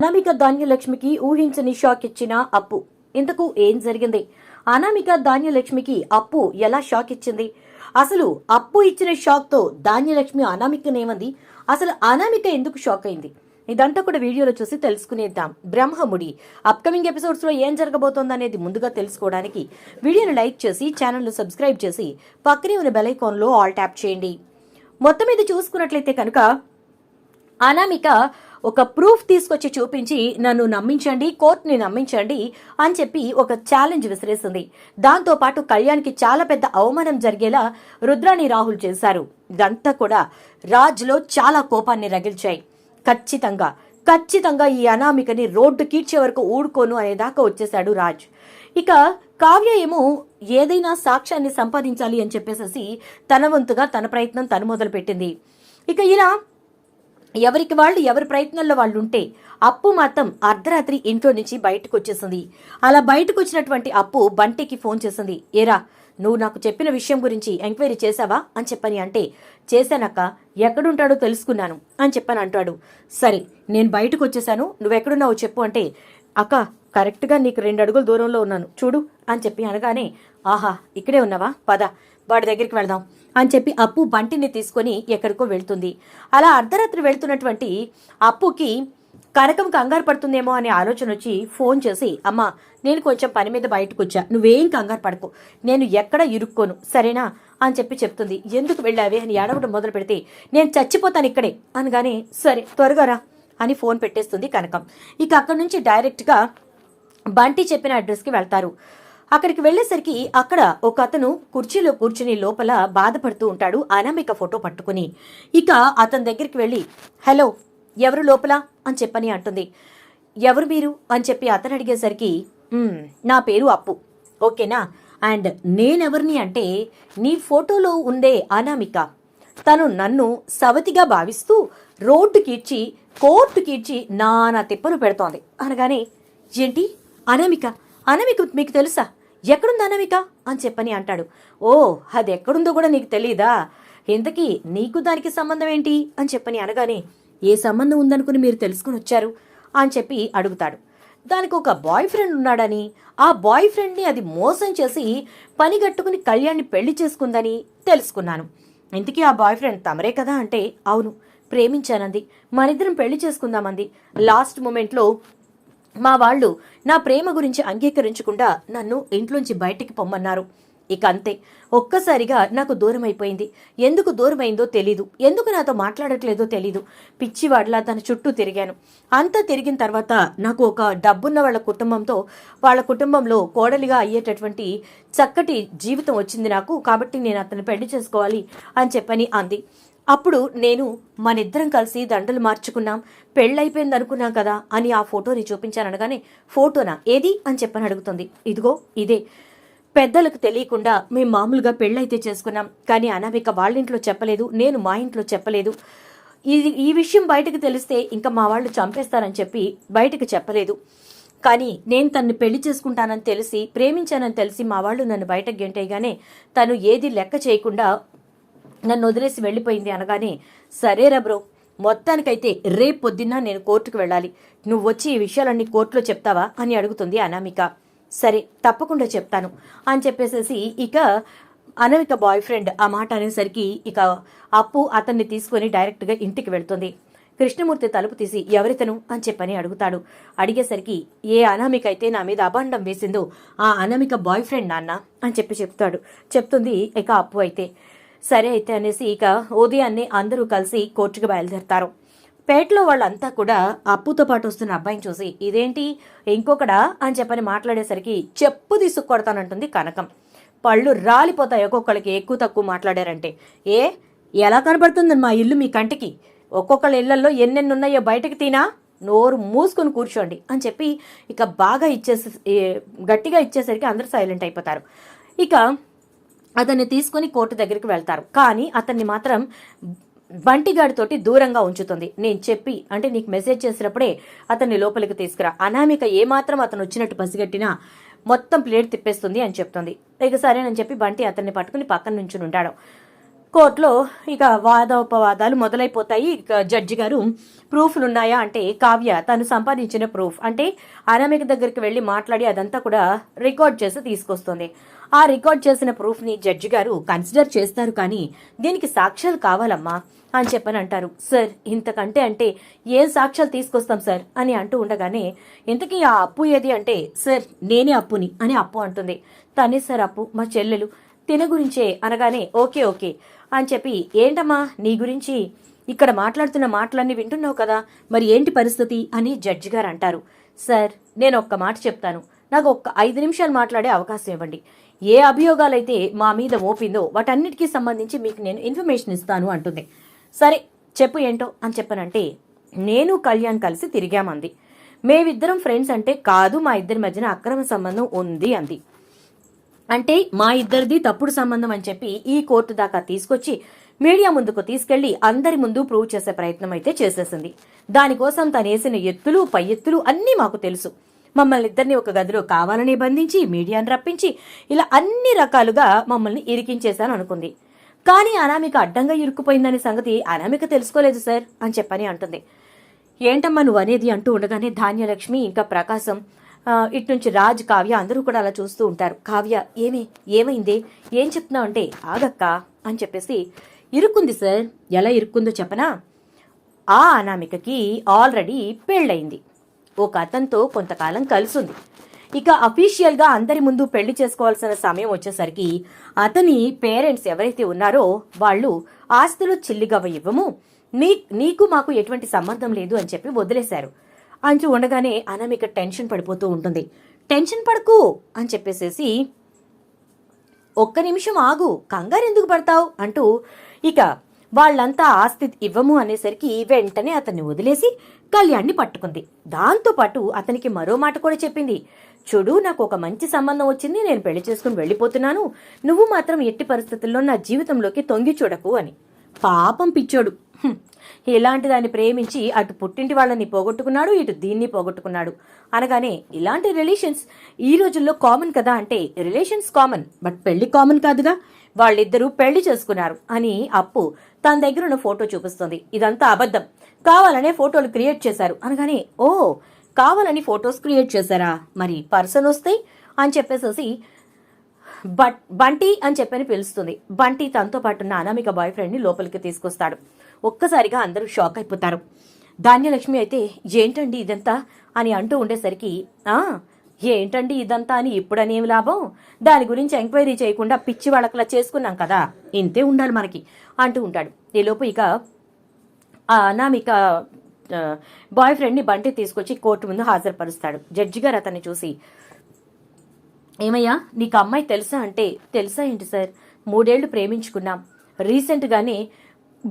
అనామిక ధాన్యలక్ష్మికి ఊహించని షాక్ ఇచ్చిన అప్పు. ఇంతకు ఏం జరిగింది? అనామిక ధాన్యలక్ష్మికి అప్పు ఎలా షాక్ ఇచ్చింది? అసలు అప్పు ఇచ్చిన షాక్తో ధాన్యలక్ష్మి అనామికనేమంది? అసలు అనామిక ఎందుకు షాక్ అయింది? ఇదంతా కూడా వీడియోలో చూసి తెలుసుకునేద్దాం. బ్రహ్మముడి అప్కమింగ్ ఎపిసోడ్స్లో ఏం జరగబోతోందనేది ముందుగా తెలుసుకోవడానికి వీడియోని లైక్ చేసి ఛానల్ను సబ్స్క్రైబ్ చేసి పక్కనే ఉన్న బెలైకాన్లో ఆల్ ట్యాప్ చేయండి. మొత్తం మీద చూసుకున్నట్లయితే కనుక అనామిక ఒక ప్రూఫ్ తీసుకొచ్చి చూపించి నన్ను నమ్మించండి కోర్టుని నమ్మించండి అని చెప్పి ఒక ఛాలెంజ్ విసిరేసింది. దాంతో పాటు కళ్యాణ్కి చాలా పెద్ద అవమానం జరిగేలా రుద్రాని రాహుల్ చేశారు. ఇదంతా కూడా రాజ్లో చాలా కోపాన్ని రగిల్చాయి. ఖచ్చితంగా ఖచ్చితంగా ఈ అనామికని రోడ్డు కీడ్చే వరకు ఊడుకోను అనేదాకా వచ్చేశాడు రాజ్. ఇక కావ్య ఏమో ఏదైనా సాక్ష్యాన్ని సంపాదించాలి అని చెప్పేసేసి తన వంతుగా తన ప్రయత్నం తను మొదలుపెట్టింది. ఇక ఇలా ఎవరికి వాళ్ళు ఎవరి ప్రయత్నంలో వాళ్ళు ఉంటే అప్పు మాత్రం అర్ధరాత్రి ఇంట్లో నుంచి బయటకు వచ్చేసింది అలా బయటకు వచ్చినటువంటి అప్పు బంటికి ఫోన్ చేసింది. ఏరా నువ్వు నాకు చెప్పిన విషయం గురించి ఎంక్వైరీ చేశావా? అని చెప్పని అంటే చేశానక్క ఎక్కడుంటాడో తెలుసుకున్నాను అని చెప్పని అంటాడు. సరే నేను బయటకు వచ్చేసాను నువ్వెక్కడున్నావో చెప్పు అంటే అక్క కరెక్ట్గా నీకు రెండు అడుగుల దూరంలో ఉన్నాను. చూడు అని చెప్పి అనగానే ఆహా ఇక్కడే ఉన్నావా? పద వాడి దగ్గరికి వెళదాం. అని చెప్పి అప్పు బంటిని తీసుకొని ఎక్కడికో వెళ్తుంది. అలా అర్ధరాత్రి వెళ్తున్నటువంటి అప్పుకి కనకం కంగారు పడుతుందేమో అనే ఆలోచన వచ్చి ఫోన్ చేసి అమ్మా నేను కొంచెం పని మీద బయటకు వచ్చా. నువ్వేం కంగారు పడకు. నేను ఎక్కడ ఇరుక్కోను. సరేనా? అని చెప్పి చెప్తుంది. ఎందుకు వెళ్ళావే? అని ఏడవడం మొదలు పెడితే నేను చచ్చిపోతాను ఇక్కడే. అనగానే సరే త్వరగా రా. అని ఫోన్ పెట్టేస్తుంది కనకం. ఇక అక్కడి నుంచి డైరెక్ట్గా బంటి చెప్పిన అడ్రస్కి వెళ్తారు. అక్కడికి వెళ్ళేసరికి అక్కడ ఒక అతను కుర్చీలో కూర్చుని లోపల బాధపడుతూ ఉంటాడు అనామిక ఫోటో పట్టుకుని. ఇక అతని దగ్గరికి వెళ్ళి హలో ఎవరు లోపల? అని చెప్పని అంటుంది. ఎవరు మీరు? అని చెప్పి అతను అడిగేసరికి నా పేరు అప్పు. ఓకేనా? అండ్ నేనెవరిని అంటే నీ ఫోటోలో ఉండే అనామిక. తను నన్ను సవతిగా భావిస్తూ రోడ్డుకిడ్చి కోర్టుకిడ్చి నానా తిప్పలు పెడుతోంది. అనగానే ఏంటి? అనామిక అనమిక మీకు తెలుసా? ఎక్కడుంది అనమిక అని చెప్పని అంటాడు. ఓ అది ఎక్కడుందో కూడా నీకు తెలీదా? ఇంతకీ నీకు దానికి సంబంధం ఏంటి? అని చెప్పని అనగానే ఏ సంబంధం ఉందనుకుని మీరు తెలుసుకుని వచ్చారు? అని చెప్పి అడుగుతాడు. దానికి ఒక బాయ్ ఫ్రెండ్ ఉన్నాడని ఆ బాయ్ ఫ్రెండ్ని అది మోసం చేసి పని కట్టుకుని కళ్యాణ్ని పెళ్ళి చేసుకుందని తెలుసుకున్నాను. ఇంతకీ ఆ బాయ్ ఫ్రెండ్ తమరే కదా అంటే అవును ప్రేమించానంది. మనిద్దరం పెళ్ళి చేసుకుందామంది. లాస్ట్ మూమెంట్లో మా వాళ్ళు నా ప్రేమ గురించి అంగీకరించకుండా నన్ను ఇంట్లోంచి బయటికి పొమ్మన్నారు. ఇక అంతే. ఒక్కసారిగా నాకు దూరం అయిపోయింది ఎందుకు దూరమైందో తెలీదు. ఎందుకు నాతో మాట్లాడట్లేదో తెలీదు. పిచ్చివాడ్లా తన చుట్టూ తిరిగాను. అంతా తిరిగిన తర్వాత నాకు ఒక డబ్బున్న వాళ్ళ కుటుంబంతో వాళ్ళ కుటుంబంలో కోడలిగా అయ్యేటటువంటి చక్కటి జీవితం వచ్చింది నాకు. కాబట్టి నేను అతను పెళ్ళి చేసుకోవాలి అని చెప్పని అంది. అప్పుడు నేను మనిద్దరం కలిసి దండలు మార్చుకున్నాం. పెళ్ళైపోయింది అనుకున్నాం కదా అని ఆ ఫోటోని చూపించాను అనగానే ఫోటోనా? ఏది? అని చెప్పని అడుగుతుంది. ఇదిగో ఇదే. పెద్దలకు తెలియకుండా మేము మామూలుగా పెళ్ళైతే చేసుకున్నాం. కానీ అనామిక వాళ్ళ ఇంట్లో చెప్పలేదు నేను మా ఇంట్లో చెప్పలేదు. ఇది ఈ విషయం బయటకు తెలిస్తే ఇంకా మా వాళ్ళు చంపేస్తారని చెప్పి బయటకు చెప్పలేదు. కానీ నేను తన్ని పెళ్ళి చేసుకుంటానని తెలిసి ప్రేమించానని తెలిసి మా వాళ్ళు నన్ను బయటకు గెంటేయగానే తను ఏది లెక్క చేయకుండా నన్ను వదిలేసి వెళ్ళిపోయింది అనగానే సరేరా బ్రో మొత్తానికైతే రేపు పొద్దున్న నేను కోర్టుకు వెళ్ళాలి. నువ్వు వచ్చి ఈ విషయాలన్నీ కోర్టులో చెప్తావా? అని అడుగుతుంది అనామిక. సరే తప్పకుండా చెప్తాను. అని చెప్పేసేసి ఇక అనామిక బాయ్ ఫ్రెండ్ ఆ మాట అనేసరికి ఇక అప్పు అతన్ని తీసుకొని డైరెక్ట్గా ఇంటికి వెళ్తుంది. కృష్ణమూర్తి తలుపు తీసి ఎవరితను? అని చెప్పని అడుగుతాడు. అడిగేసరికి ఏ అనామిక అయితే నా మీద అభాండం వేసిందో ఆ అనామిక బాయ్ ఫ్రెండ్ నాన్న? అని చెప్పి చెప్తాడు. చెప్తుంది ఇక అప్పు అయితే. సరే అయితే అనేసి ఇక ఉదయాన్నే అందరూ కలిసి కోర్టుకు బయలుదేరతారు. పేటలో వాళ్ళంతా కూడా అప్పుతో పాటు వస్తున్న అబ్బాయిని చూసి ఇదేంటి? ఇంకొకడా? అని చెప్పని మాట్లాడేసరికి చెప్పు తీసుకొడతానంటుంది కనకం. పళ్ళు రాలిపోతాయి ఒక్కొక్కరికి ఎక్కువ తక్కువ మాట్లాడారంటే. ఏ? ఎలా కనబడుతుంది మా ఇల్లు మీ కంటికి? ఒక్కొక్కళ్ళ ఇళ్ళలో ఎన్నెన్ని ఉన్నాయో బయటకు తీనా? నోరు మూసుకొని కూర్చోండి అని చెప్పి ఇక బాగా ఇచ్చేసి గట్టిగా ఇచ్చేసరికి అందరూ సైలెంట్ అయిపోతారు. ఇక అతన్ని తీసుకొని కోర్టు దగ్గరికి వెళ్తారు. కానీ అతన్ని మాత్రం బంటిగాడితోటి దూరంగా ఉంచుతుంది. నేను చెప్పి అంటే నీకు మెసేజ్ చేసినప్పుడే అతన్ని లోపలికి తీసుకురా. అనామిక ఏమాత్రం అతను వచ్చినట్టు పసిగట్టినా మొత్తం ప్లేట్ తిప్పేస్తుంది అని చెప్తుంది. ఇక సరేనని చెప్పి బంటి అతన్ని పట్టుకుని పక్కన నుంచి ఉంటాడు. కోర్టులో ఇక వాదోపవాదాలు మొదలైపోతాయి. ఇక జడ్జి గారు ప్రూఫ్లు ఉన్నాయా అంటే కావ్య తను సంపాదించిన ప్రూఫ్. అంటే అనామిక దగ్గరికి వెళ్ళి మాట్లాడి అదంతా కూడా రికార్డ్ చేసి తీసుకొస్తుంది. ఆ రికార్డ్ చేసిన ప్రూఫ్ని జడ్జి గారు కన్సిడర్ చేస్తారు కానీ దీనికి సాక్ష్యాలు కావాలమ్మా అని చెప్పని అంటారు సార్ ఇంతకంటే అంటే ఏం సాక్ష్యాలు తీసుకొస్తాం సార్? అని అంటూ ఉండగానే ఇంతకీ ఆ అప్పు ఏది అంటే సార్ నేనే అప్పుని అని అప్పు అంటుంది. తనే సార్ అప్పు మా చెల్లెలు. తిన గురించే అనగానే ఓకే ఓకే అని చెప్పి ఏంటమ్మా నీ గురించి? ఇక్కడ మాట్లాడుతున్న మాటలన్నీ వింటున్నావు కదా మరి ఏంటి పరిస్థితి? అని జడ్జి గారు అంటారు. సార్ నేను ఒక్క మాట చెప్తాను. నాకు ఒక్క ఐదు నిమిషాలు మాట్లాడే అవకాశం ఇవ్వండి. ఏ అభియోగాలైతే మా మీద మోపిందో వాటన్నిటికీ సంబంధించి మీకు నేను ఇన్ఫర్మేషన్ ఇస్తాను అంటుంది. సరే చెప్పు ఏంటో అని చెప్పనంటే నేను కళ్యాణ్ కలిసి తిరిగామంది. మేమిద్దరం ఫ్రెండ్స్ అంటే కాదు మా ఇద్దరి మధ్యన అక్రమ సంబంధం ఉంది అంది. అంటే మా ఇద్దరిది తప్పుడు సంబంధం అని చెప్పి ఈ కోర్టు దాకా తీసుకొచ్చి మీడియా ముందుకు తీసుకెళ్ళి అందరి ముందు ప్రూవ్ చేసే ప్రయత్నం అయితే చేసేసింది. దానికోసం తనేసిన ఎత్తులు పై ఎత్తులు అన్నీ మాకు తెలుసు. మమ్మల్ని ఇద్దరిని ఒక గదిలో కావాలని బంధించి మీడియాను రప్పించి ఇలా అన్ని రకాలుగా మమ్మల్ని ఇరికించేశాను అనుకుంది. కానీ అనామిక అడ్డంగా ఇరుక్కుపోయిందనే సంగతి అనామిక తెలుసుకోలేదు సార్ అని చెప్పని అంటుంది. ఏంటమ్మా నువ్వు అనేది అంటూ ఉండగానే ధాన్యలక్ష్మి ఇంకా ప్రకాశం ఇట్నుంచి ఇటు నుంచి రాజ్ కావ్య అందరూ కూడా అలా చూస్తూ ఉంటారు. కావ్య ఏమి ఏమైంది? ఏం చెప్తున్నావు అంటే ఆగక్క అని చెప్పేసి ఇరుక్కుంది సార్. ఎలా ఇరుక్కుందో చెప్పనా? ఆ అనామికకి ఆల్రెడీ పెళ్ళయింది. ఒక అతనితో కొంతకాలం కలిసుంది. ఇక అఫీషియల్గా అందరి ముందు పెళ్ళి చేసుకోవాల్సిన సమయం వచ్చేసరికి అతని పేరెంట్స్ ఎవరైతే ఉన్నారో వాళ్ళు ఆస్తులు చిల్లిగవ ఇవ్వము నీ నీకు మాకు ఎటువంటి సంబంధం లేదు అని చెప్పి వదిలేశారు. అంచు ఉండగానే అనామిక టెన్షన్ పడిపోతూ ఉంటుంది. టెన్షన్ పడకు అని చెప్పేసేసి ఒక్క నిమిషం ఆగు కంగారు ఎందుకు పడతావు? అంటూ ఇక వాళ్ళంతా ఆస్తి ఇవ్వము అనేసరికి వెంటనే అతన్ని వదిలేసి కళ్యాణ్ని పట్టుకుంది. దాంతోపాటు అతనికి మరో మాట కూడా చెప్పింది. చూడు నాకు ఒక మంచి సంబంధం వచ్చింది. నేను పెళ్ళి చేసుకుని వెళ్ళిపోతున్నాను. నువ్వు మాత్రం ఎట్టి పరిస్థితుల్లో నా జీవితంలోకి తొంగి చూడకు అని. పాపం పిచ్చోడు. ఇలాంటి దాన్ని ప్రేమించి అటు పుట్టింటి వాళ్ళని పోగొట్టుకున్నాడు ఇటు దీన్ని పోగొట్టుకున్నాడు. అనగానే ఇలాంటి రిలేషన్స్ ఈ రోజుల్లో కామన్ కదా అంటే రిలేషన్స్ కామన్ బట్ పెళ్ళి కామన్ కాదుగా వాళ్ళిద్దరూ పెళ్ళి చేసుకున్నారు అని అప్పు తన దగ్గర ఉన్న ఫోటో చూపిస్తుంది. ఇదంతా అబద్ధం. కావాలనే ఫోటోలు క్రియేట్ చేశారు. అనగానే ఓ కావాలని ఫొటోస్ క్రియేట్ చేశారా? మరి పర్సన్ వస్తాయి అని చెప్పేసేసి బట్ బంటి అని చెప్పని పిలుస్తుంది. బంటి తనతో పాటు ఉన్న అనామిక బాయ్ ఫ్రెండ్ని లోపలికి తీసుకొస్తాడు. ఒక్కసారిగా అందరూ షాక్ అయిపోతారు. ధాన్యలక్ష్మి అయితే ఏంటండి ఇదంతా? అని అంటూ ఉండేసరికి ఏంటండి ఇదంతా అని ఇప్పుడనేమి లాభం? దాని గురించి ఎంక్వైరీ చేయకుండా పిచ్చి వాళ్ళకలా చేసుకున్నాం కదా. ఇంతే ఉండాలి మనకి అంటూ ఉంటాడు. ఈలోపు ఇక ఆ అనామిక బాయ్ ఫ్రెండ్ని బంటి తీసుకొచ్చి కోర్టు ముందు హాజరుపరుస్తాడు. జడ్జి గారు అతన్ని చూసి ఏమయ్యా నీకు అమ్మాయి తెలుసా అంటే తెలుసా ఏంటి సార్? మూడేళ్ళు ప్రేమించుకున్నాం. రీసెంట్గానే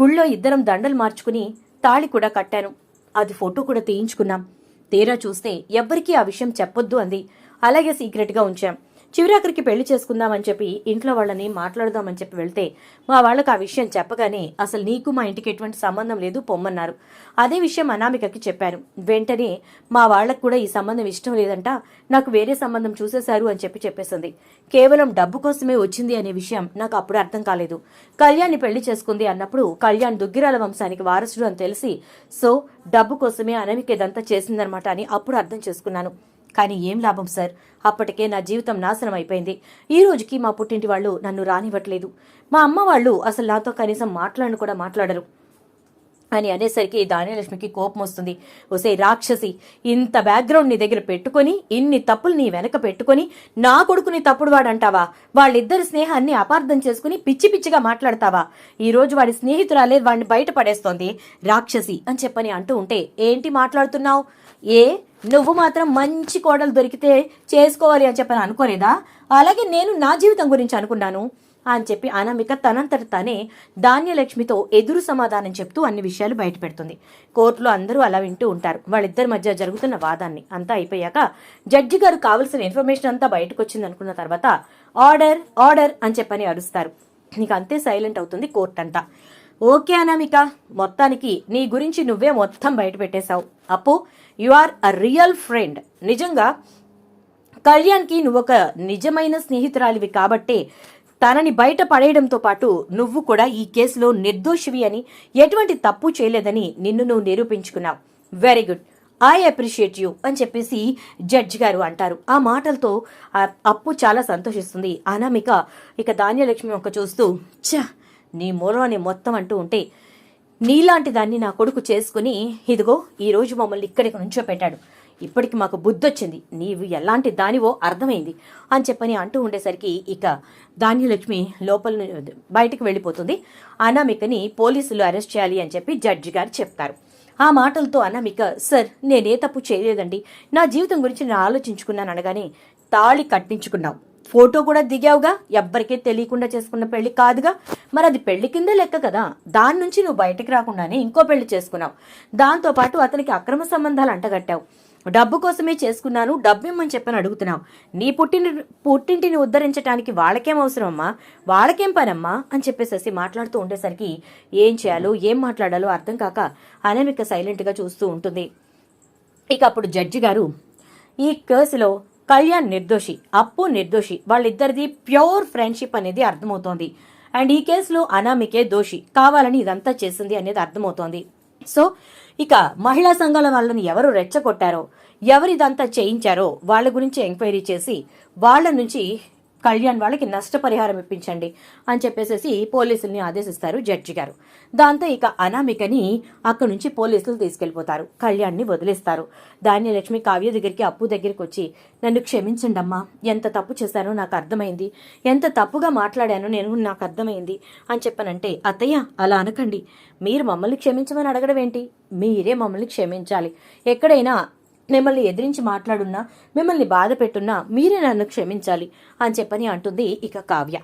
గుళ్ళో ఇద్దరం దండలు మార్చుకుని తాళి కూడా కట్టాను. అది ఫోటో కూడా తీయించుకున్నాం. తీరా చూస్తే ఎవ్వరికీ ఆ విషయం చెప్పొద్దు అంది. అలాగే సీక్రెట్గా ఉంచాం. చివరాఖరికి పెళ్ళి చేసుకుందామని చెప్పి ఇంట్లో వాళ్ళని మాట్లాడదామని చెప్పి వెళ్తే మా వాళ్ళకి ఆ విషయం చెప్పగానే అసలు నీకు మా ఇంటికి ఎటువంటి సంబంధం లేదు పొమ్మన్నారు. అదే విషయం అనామికకి చెప్పాను. వెంటనే మా వాళ్ళకు కూడా ఈ సంబంధం ఇష్టం లేదంట నాకు వేరే సంబంధం చూసేశారు అని చెప్పి చెప్పేసింది. కేవలం డబ్బు కోసమే వచ్చింది అనే విషయం నాకు అప్పుడు అర్థం కాలేదు. కళ్యాణ్ని పెళ్ళి చేసుకుంది అన్నప్పుడు కళ్యాణ్ దుగ్గిరాల వంశానికి వారసుడు అని తెలిసి సో డబ్బు కోసమే అనామిక ఇదంతా చేసిందనమాట అని అప్పుడు అర్థం చేసుకున్నాను. కానీ ఏం లాభం సార్? అప్పటికే నా జీవితం నాశనం అయిపోయింది. ఈ రోజుకి మా పుట్టింటి వాళ్ళు నన్ను రానివ్వట్లేదు. మా అమ్మ వాళ్ళు అసలు నాతో కనీసం మాట్లాడను కూడా మాట్లాడరు. అని అనేసరికి దానిలక్ష్మికి కోపం వస్తుంది. ఒసే రాక్షసి ఇంత బ్యాక్గ్రౌండ్ నీ దగ్గర పెట్టుకొని ఇన్ని తప్పులు నీ వెనక పెట్టుకొని నా కొడుకుని తప్పుడు వాడంటావా? వాళ్ళిద్దరి స్నేహాన్ని అపార్థం చేసుకుని పిచ్చి పిచ్చిగా మాట్లాడతావా? ఈరోజు వాడి స్నేహితురాలే వాడిని బయట పడేస్తోంది. రాక్షసి అని చెప్పని అంటూ ఉంటే ఏంటి మాట్లాడుతున్నావు? ఏ? నువ్వు మాత్రం మంచి కోడలు దొరికితే చేసుకోవాలి అని చెప్పని అనుకోలేదా? అలాగే నేను నా జీవితం గురించి అనుకున్నాను. అని చెప్పి అనామిక తనంతట తానే ధాన్యలక్ష్మితో ఎదురు సమాధానం చెప్తూ అన్ని విషయాలు బయటపెడుతుంది. కోర్టులో అందరూ అలా వింటూ ఉంటారు. వాళ్ళిద్దరి మధ్య జరుగుతున్న వాదాన్ని అంతా అయిపోయాక జడ్జి గారు కావలసిన ఇన్ఫర్మేషన్ అంతా బయటకు వచ్చింది అనుకున్న తర్వాత ఆర్డర్ ఆర్డర్ అని చెప్పని అరుస్తారు. నీకు అంతే సైలెంట్ అవుతుంది కోర్ట్ అంతా ఓకే అనామిక మొత్తానికి నీ గురించి నువ్వే మొత్తం బయట పెట్టేశావు అప్పు you are a real friend. నిజంగా కళ్యాణ్కి నువ్వు ఒక నిజమైన స్నేహితురాలివి కాబట్టే తనని బయట పడేయడంతో పాటు నువ్వు కూడా ఈ కేసులో నిర్దోషివి అని ఎటువంటి తప్పు చేయలేదని నిన్ను నువ్వు నిరూపించుకున్నావు. Very good I appreciate you అని చెప్పేసి జడ్జి గారు అంటారు. ఆ మాటలతో అప్పు చాలా సంతోషిస్తుంది. అనామిక ఇక ధాన్యలక్ష్మి ఒక చూస్తూ ఛ నీ మూలం అని మొత్తం అంటూ ఉంటే నీలాంటి దాన్ని నా కొడుకు చేసుకుని ఇదిగో ఈరోజు మమ్మల్ని ఇక్కడికి నుంచో పెట్టాడు ఇప్పటికి మాకు బుద్ధొచ్చింది. నీవు ఎలాంటి దానివో అర్థమైంది అని చెప్పని అంటూ ఉండేసరికి ఇక ధాన్యలక్ష్మి లోపల బయటకు వెళ్ళిపోతుంది. అనామికని పోలీసులు అరెస్ట్ చేయాలి అని చెప్పి జడ్జి గారు చెప్తారు. ఆ మాటలతో అనామిక సార్ నేనే తప్పు చేయలేదండి. నా జీవితం గురించి నేను ఆలోచించుకున్నాను అనగానే తాళి కట్టించుకున్నావు ఫోటో కూడా దిగావుగా. ఎవ్వరికీ తెలియకుండా చేసుకున్న పెళ్ళి కాదుగా. మరి అది పెళ్ళి కిందే లెక్క కదా. దాని నుంచి నువ్వు బయటకు రాకుండానే ఇంకో పెళ్ళి చేసుకున్నావు. దాంతోపాటు అతనికి అక్రమ సంబంధాలు అంటగట్టావు. డబ్బు కోసమే చేసుకున్నాను డబ్బు ఇమ్మని చెప్పని అడుగుతున్నావు. నీ పుట్టిన పుట్టింటిని ఉద్ధరించడానికి వాళ్ళకేం అవసరమమ్మా వాళ్ళకేం పనమ్మా? అని చెప్పేసేసి మాట్లాడుతూ ఉండేసరికి ఏం చేయాలో ఏం మాట్లాడాలో అర్థం కాక అనామిక సైలెంట్గా చూస్తూ ఉంటుంది. ఇక అప్పుడు జడ్జి గారు ఈ కేసులో కళ్యాణ్ నిర్దోషి అప్పు నిర్దోషి వాళ్ళిద్దరిది ప్యూర్ ఫ్రెండ్షిప్ అనేది అర్థమవుతోంది. అండ్ ఈ కేసులో అనామికే దోషి కావాలని ఇదంతా చేసింది అనేది అర్థమవుతోంది. సో ఇక మహిళా సంఘాల వాళ్ళని ఎవరు రెచ్చగొట్టారో ఎవరిదంతా చేయించారో వాళ్ళ గురించి ఎంక్వైరీ చేసి వాళ్ళ నుంచి కళ్యాణ్ వాళ్ళకి నష్టపరిహారం ఇప్పించండి అని చెప్పేసి పోలీసుల్ని ఆదేశిస్తారు జడ్జి గారు. దాంతో ఇక అనామికని అక్కడి నుంచి పోలీసులు తీసుకెళ్ళిపోతారు కళ్యాణ్ని వదిలేస్తారు. ధాన్యలక్ష్మి కావ్య దగ్గరికి అప్పు దగ్గరికి వచ్చి నన్ను క్షమించండి అమ్మా ఎంత తప్పు చేశానో నాకు అర్థమైంది. ఎంత తప్పుగా మాట్లాడానో నేను నాకు అర్థమైంది అని చెప్పనంటే అత్తయ్య అలా అనకండి. మీరు మమ్మల్ని క్షమించమని అడగడం ఏంటి మీరే మమ్మల్ని క్షమించాలి. ఎక్కడైనా మిమ్మల్ని ఎదిరించి మాట్లాడున్నా మిమ్మల్ని బాధ పెట్టున్నా మీరే నన్ను క్షమించాలి అని చెప్పని అంటుంది ఇక కావ్య.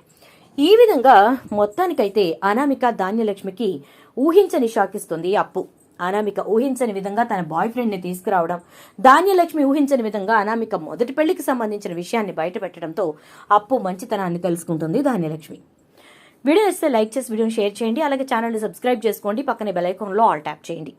ఈ విధంగా మొత్తానికైతే అనామిక ధాన్యలక్ష్మికి ఊహించని షాకిస్తుంది అప్పు. అనామిక ఊహించని విధంగా తన బాయ్ ఫ్రెండ్ని తీసుకురావడం ధాన్యలక్ష్మి ఊహించని విధంగా అనామిక మొదటి పెళ్ళికి సంబంధించిన విషయాన్ని బయటపెట్టడంతో అప్పు మంచితనాన్ని తెలుసుకుంటుంది ధాన్యలక్ష్మి. వీడియో ఇస్తే లైక్ చేసి వీడియోని షేర్ చేయండి. అలాగే ఛానల్ని సబ్స్క్రైబ్ చేసుకోండి. పక్కనే బెల్ ఐకాన్లో ఆల్ ట్యాప్ చేయండి.